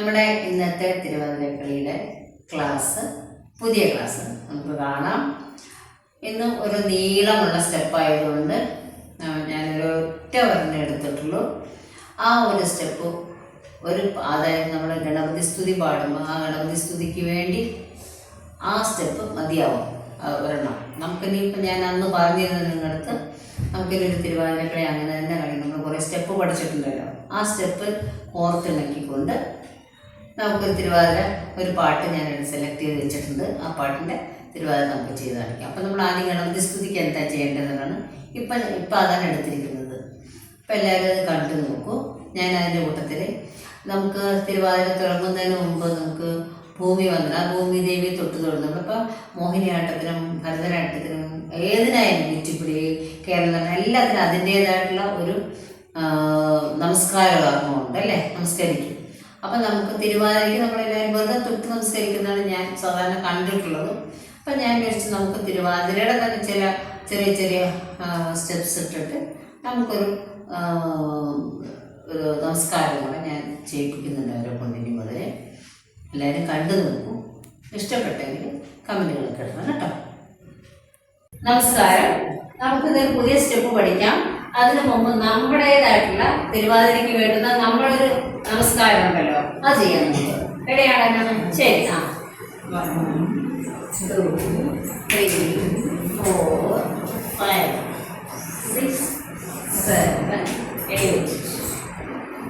നമ്മുടെ ഇന്നത്തെ തിരുവാതിരക്കളിയുടെ ക്ലാസ് പുതിയ ക്ലാസ് നമുക്ക് കാണാം. ഇന്ന് ഒരു നീളമുള്ള സ്റ്റെപ്പ് ആയതുകൊണ്ട് ഞാനൊരു ഒറ്റ വരണ എടുത്തിട്ടുള്ളൂ. ആ ഒരു സ്റ്റെപ്പ് ഒരു അതായത് നമ്മൾ ഗണപതി സ്തുതി പാടുമ്പോൾ ആ ഗണപതി സ്തുതിക്ക് വേണ്ടി ആ സ്റ്റെപ്പ് മതിയാവും. വരണം ഒരെണ്ണം. ഇപ്പം ഞാൻ അന്ന് പറഞ്ഞിരുന്നത് നിങ്ങളടുത്ത് നമുക്കിതൊരു തിരുവാതിരപ്പഴ അങ്ങനെ തന്നെ കഴിയും നമ്മൾ കുറേ സ്റ്റെപ്പ് പഠിച്ചിട്ടുണ്ടല്ലോ. ആ സ്റ്റെപ്പ് ഓർത്തിണക്കിക്കൊണ്ട് നമുക്കൊരു തിരുവാതിര ഒരു പാട്ട് ഞാൻ സെലക്ട് ചെയ്ത് വെച്ചിട്ടുണ്ട്. ആ പാട്ടിന്റെ തിരുവാതിര നമുക്ക് ചെയ്ത് കാണിക്കാം. അപ്പം നമ്മൾ ആദ്യം ഗണപതി സ്തുതിക്ക് എന്താ ചെയ്യേണ്ടതെന്നാണ് ഇപ്പം ഇപ്പം അതാണ് എടുത്തിരിക്കുന്നത്. അപ്പം എല്ലാവരും അത് കണ്ടു നോക്കൂ. ഞാൻ അതിന്റെ കൂട്ടത്തിൽ നമുക്ക് തിരുവാതിര തുടങ്ങുന്നതിന് മുമ്പ് നമുക്ക് ഭൂമി ആ ഭൂമി ദേവി തൊട്ട് തുടങ്ങുന്നത് അപ്പോൾ മോഹിനിയാട്ടത്തിനും ഭരതനാട്യത്തിനും ഏതിനായാലും കുച്ചിപ്പുടി കേരളം എല്ലാത്തിനും അതിന്റേതായിട്ടുള്ള ഒരു നമസ്കാര കർമ്മമുണ്ട് അല്ലേ? നമസ്കരിക്കും. അപ്പം നമുക്ക് തിരുവാതിരയ്ക്ക് നമ്മളെല്ലാവരും വെറുതെ തൊട്ട് നമസ്കരിക്കുന്നതാണ് ഞാൻ സാധാരണ കണ്ടിട്ടുള്ളത്. അപ്പം ഞാൻ വിചാരിച്ചു നമുക്ക് തിരുവാതിരയുടെ തന്നെ ചില ചെറിയ ചെറിയ സ്റ്റെപ്സ് ഇട്ടിട്ട് നമുക്കൊരു ഒരു നമസ്കാരം കൂടെ ഞാൻ ചെയ്യിപ്പിക്കുന്നുണ്ട് അവരെ കൊണ്ടിനി മുതലേ. എല്ലാവരും കണ്ടു നോക്കൂ. ഇഷ്ടപ്പെട്ടെങ്കിൽ കമന്റുകളൊക്കെ ഇടണം കേട്ടോ. നമസ്കാരം. നമുക്കിതൊരു പുതിയ സ്റ്റെപ്പ് പഠിക്കാം. അതിനു മുമ്പ് നമ്മുടേതായിട്ടുള്ള തിരുവാതിരയ്ക്ക് വേണ്ടുന്ന നമ്മളൊരു നമസ്കാരം ഉണ്ടല്ലോ അത് ചെയ്യാൻ നമുക്ക് എവിടെയാണല്ലോ ശരി ആ.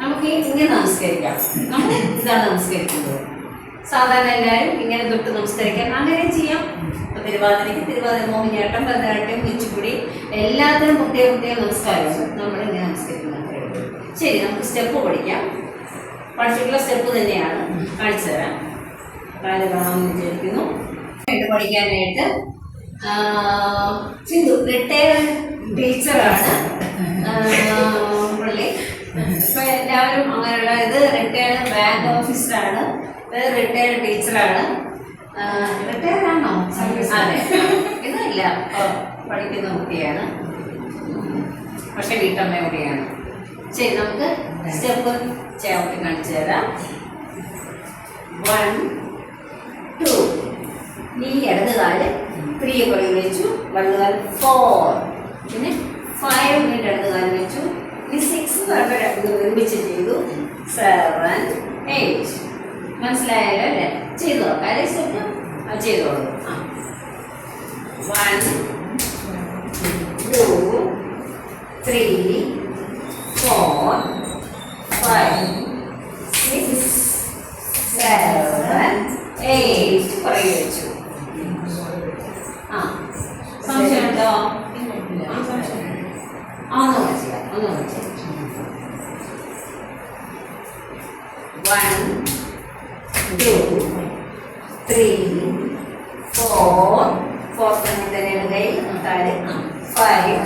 നമുക്ക് ഇങ്ങനെ നമസ്കരിക്കാം. നമ്മൾ ഇതാണ് നമസ്കരിക്കുന്നത്? സാധാരണ എല്ലാവരും ഇങ്ങനെ തൊട്ട് നമസ്കരിക്കാം. അങ്ങനെ ചെയ്യാം. ഇപ്പൊ തിരുവാതിരയ്ക്ക് തിരുവാതിര മോഹിനിയാട്ടം ഭരതനാട്യം കുച്ചിപ്പുടി. എല്ലാത്തിനും പ്രത്യേക പ്രത്യേക നമസ്കാരം. നമ്മൾ ഇങ്ങനെ നമസ്കരിക്കുന്നത് ശരി നമുക്ക് സ്റ്റെപ്പ് പഠിക്കാം. പഠിച്ചിട്ടുള്ള സ്റ്റെപ്പ് തന്നെയാണ് കാണിച്ചു തരാം. കാൽ വിചാരിക്കുന്നു. പഠിക്കാനായിട്ട് സിന്ധു റിട്ടയർഡ് ടീച്ചറാണ്. പുള്ളി. ഇപ്പൊ എല്ലാവരും അങ്ങനെയുള്ള ഇത് റിട്ടയർഡ് ബാങ്ക് ഓഫീസറാണ്. ഇത് റിട്ടയർഡ് ടീച്ചറാണ് റിട്ടയർഡ് ആണോ? അതെ. ഇതല്ല പഠിക്കുന്ന കുട്ടിയാണ്. പക്ഷെ വീട്ടമ്മ കൂടിയാണ് ശരി നമുക്ക് സ്റ്റെപ്പ് ചേർത്ത് കാണിച്ചു തരാം. വൺ ടു നീ ഇടത് കാൽ ത്രീ പുറകിൽ വെച്ചു വലത് കാൽ ഫോർ പിന്നെ ഫൈവ് മിനിറ്റ് ഇടത് കാൽ വെച്ചു. ഇനി സിക്സ് പറഞ്ഞ രണ്ട് ഒരുമിച്ച് ചെയ്തു. സെവൻ എയ്റ്റ് മനസ്സിലായല്ലോ അല്ലേ? ചെയ്തു. നോക്കാം അല്ലേ സ്വപ്നം ചെയ്തോളൂ. One two three four five six seven eight പുറകെ വെച്ചു. ആ. സംശയം. ആ, ഒന്ന് മനസ്സിലായി. ഒന്ന് മനസ്സിലായി. One two three four four തന്നെയാണ് കൈ താഴെ ഫൈവ്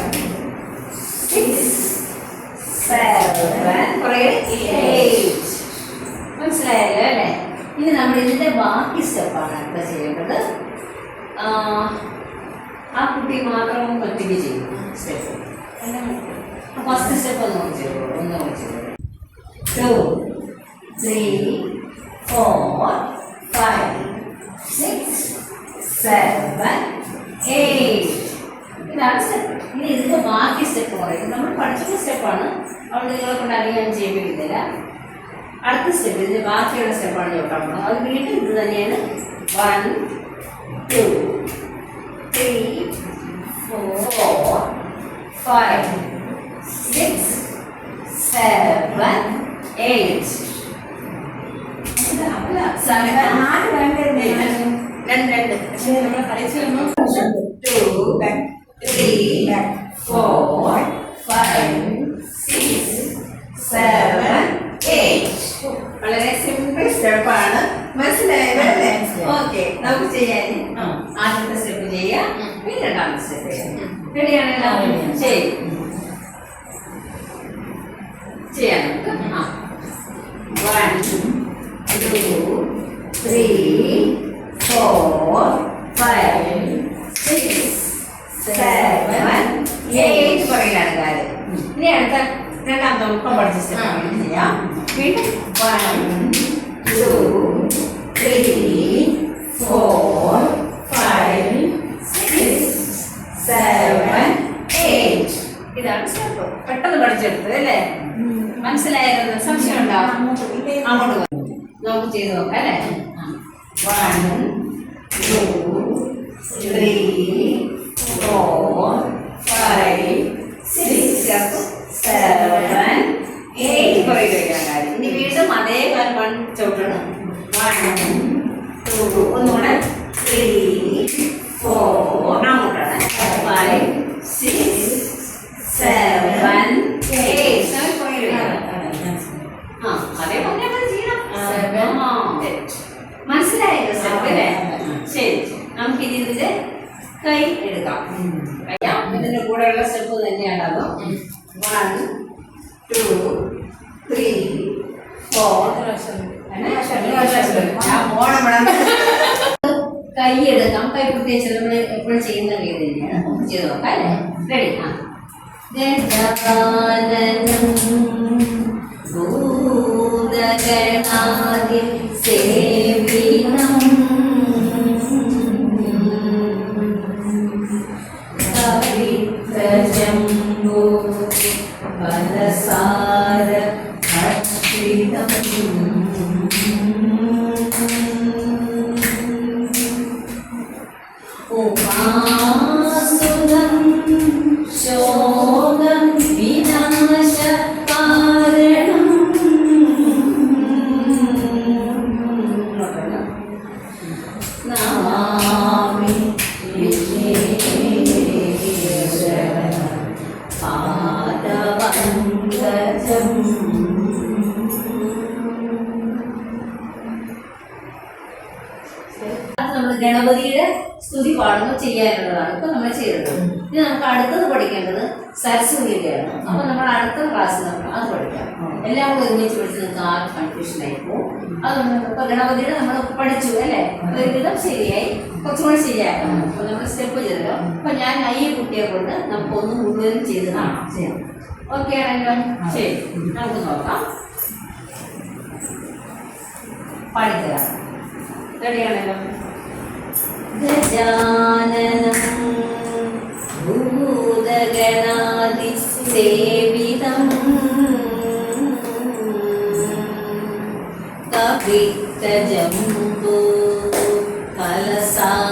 മനസ്സിലായല്ലോ അല്ലേ ഇനി നമ്മൾ ഇതിന്റെ ബാക്കി സ്റ്റെപ്പാണ് അടുത്ത ചെയ്യേണ്ടത് ആ, കുട്ടി മാത്രം ഒറ്റയ്ക്ക് ചെയ്യും സ്റ്റെപ്പ് ഫസ്റ്റ് സ്റ്റെപ്പ് ഒന്ന് നോക്കിച്ചോളൂ ഒന്ന് നോക്കിച്ചോളൂ two three four five, six, seven, eight. ഇതാണ് സ്റ്റെപ്പ് ഇനി ഇതിന്റെ ബാക്കി സ്റ്റെപ്പ് പറയും നമ്മൾ പഠിച്ച സ്റ്റെപ്പാണ് അതുകൊണ്ട് നിങ്ങളെ കൊണ്ട് അറിയാൻ ചെയ്യിപ്പിക്കുന്നില്ല അടുത്ത സ്റ്റെപ്പ് ഇതിന്റെ ബാക്കിയുള്ള സ്റ്റെപ്പാണ് ചോട്ടാൻ പോകുന്നത് അത് വീണ്ടും ഇത് തന്നെയാണ്. One two three four five six seven eight അല്ല സെവൻ നാല് വേണ്ടേ രണ്ട് രണ്ട് പക്ഷേ നമ്മൾ കളിച്ചു two three four five six വളരെ സിമ്പിൾ സ്റ്റെപ്പാണ് മനസ്സിലായല്ലോ അല്ലേ ഓക്കെ നമുക്ക് ചെയ്യാൻ ആദ്യത്തെ സ്റ്റെപ്പ് ചെയ്യാം പിന്നെ രണ്ടാമത്തെ സ്റ്റെപ്പ് ചെയ്യാം റെഡിയാണല്ലോ ശരി ചെയ്യാം നമുക്ക് ആ one two three four, five, six, seven, eight. പുറകിലാണ് കാര്യം ഇനി അടുത്ത രണ്ടാമത്തെ ഒപ്പം പഠിച്ച ചെയ്യാം. വീണ്ടും one two three four five six seven eight ഇതാണ് സ്റ്റെപ്പ് പെട്ടെന്ന് പഠിച്ചെടുത്തത് അല്ലേ? മനസ്സിലായത്? സംശയം ഉണ്ടാവും അങ്ങോട്ട്. നമുക്ക് ചെയ്ത് നോക്കാം അല്ലേ? One two three four five six seven eight കുറേ കഴിക്കാൻ കാര്യം ഇനി വീണ്ടും അതേ കാര്യം വൺ ചവിട്ടണം വൺ ടു ഒന്നുകൂടെ ത്രീ ഫോർ അങ്ങോട്ടാണ് five six seven eight seven കുറേ കഴിക്കണം ആ അതേ പറഞ്ഞാൽ മതി ചെയ്യണം Seven, ആ. മനസ്സിലായല്ലോ സ്റ്റെപ്പ് അല്ലേ ശരി നമുക്ക് ഇനി ഇതിന്റെ കൈ എടുക്കാം കഴിയാം ഇതിന്റെ കൂടെയുള്ള step one two three four. കൈ എടുക്കാം കൈ പ്രത്യേകിച്ച് നമ്മൾ എപ്പോഴും ചെയ്യുന്ന കൈ തന്നെയാണ്. ചെയ്ത് നോക്കാം അല്ലേ? റെഡി ആ. ഗജാനനം ഭൂതഗണാതി ചെയ്യാനുള്ളതാണ്. ഇപ്പൊ നമ്മൾ ചെയ്തത് ഇനി നമുക്ക് അടുത്തത് പഠിക്കേണ്ടത് സരസ്വതിയുടെയാണ്. അപ്പൊ നമ്മൾ അടുത്ത ക്ലാസ്സിൽ നമ്മൾ അത് പഠിക്കാം. എല്ലാം കൂടെ ഒരുമിച്ച് പഠിച്ച് നിങ്ങൾക്ക് ആ കൺഫ്യൂഷൻ ആയിപ്പോ പോകും അതുകൊണ്ട് ഇപ്പൊ ഗണപതിയുടെ നമ്മൾ പഠിച്ചു അല്ലേ? ഒരുവിധം ശരിയായി. കുറച്ചുകൂടെ ശരിയാക്കണം അപ്പൊ നമ്മൾ സ്റ്റെപ്പ് ചെയ്തല്ലോ. അപ്പൊ ഞാൻ ഈ കുട്ടിയെ കൊണ്ട് നമുക്ക് ഒന്ന് മുഴുവനും ചെയ്ത് കാണാം. ചെയ്യാം. ഓക്കെ ആണല്ലോ ശരി. നമുക്ക് നോക്കാം. പഠിക്കുക. റെഡിയാണല്ലോ गजाननं भूदगणादिसेवितम् कवित्तजम्भो फलसारभक्षितु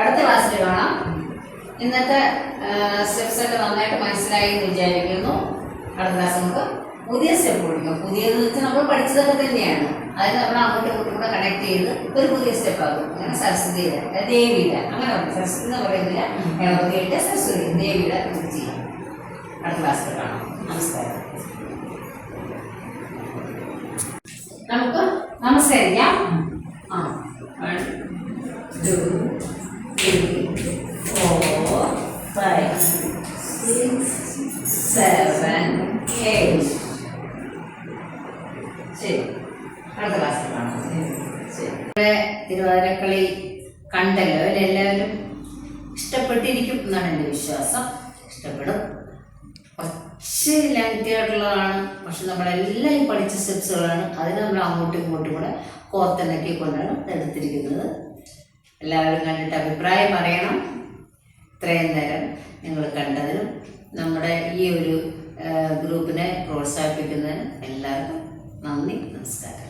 അടുത്ത ക്ലാസ്സിൽ കാണാം. ഇന്നത്തെ സ്റ്റെപ്സ് ഒക്കെ നന്നായിട്ട് മനസ്സിലായി എന്ന് വിചാരിക്കുന്നു. അടുത്ത ക്ലാസ് നമുക്ക് പുതിയ സ്റ്റെപ്പ് പഠിക്കാം. പുതിയതെന്ന് വെച്ചാൽ നമ്മൾ പഠിച്ചതൊക്കെ തന്നെയാണ്. അതായത് നമ്മൾ അങ്ങോട്ടും ഇങ്ങോട്ടും കൂടെ കണക്ട് ചെയ്ത് ഒരു പുതിയ സ്റ്റെപ്പ് ആകും അങ്ങനെ സരസ്വതിയുടെ ദേവിയില്ല അങ്ങനെ സരസ്വതി എന്ന് പറയുന്നില്ല. ഗണപതിയുടെ സരസ്വതി. ദേവിയുടെ ചെയ്യാം. അടുത്ത ക്ലാസ്സിൽ കാണാം. നമസ്കാരം. നമുക്ക് നമസ്കരിക്കാം. ആ വൺ ടു തിരുവാതിരക്കളി കണ്ടല്ലോ എല്ലാവരും ഇഷ്ടപ്പെട്ടിരിക്കും എന്നാണ് എന്റെ വിശ്വാസം. ഇഷ്ടപ്പെടും. കുറച്ച് ലെങ്തി ആയിട്ടുള്ളതാണ് പക്ഷെ നമ്മളെല്ലാം പഠിച്ച സ്റ്റെപ്സുകളാണ് അതിന് നമ്മൾ അങ്ങോട്ടും ഇങ്ങോട്ടും കൂടെ കോർത്തിണക്കി കൊണ്ടാണ് എടുത്തിരിക്കുന്നത്. എല്ലാവരും കണ്ടിട്ട് അഭിപ്രായം പറയണം. ഇത്രയും നേരം നിങ്ങൾ കണ്ടതിനും നമ്മുടെ ഈ ഒരു ഗ്രൂപ്പിനെ പ്രോത്സാഹിപ്പിക്കുന്നതിന് എല്ലാവർക്കും നന്ദി നമസ്കാരം.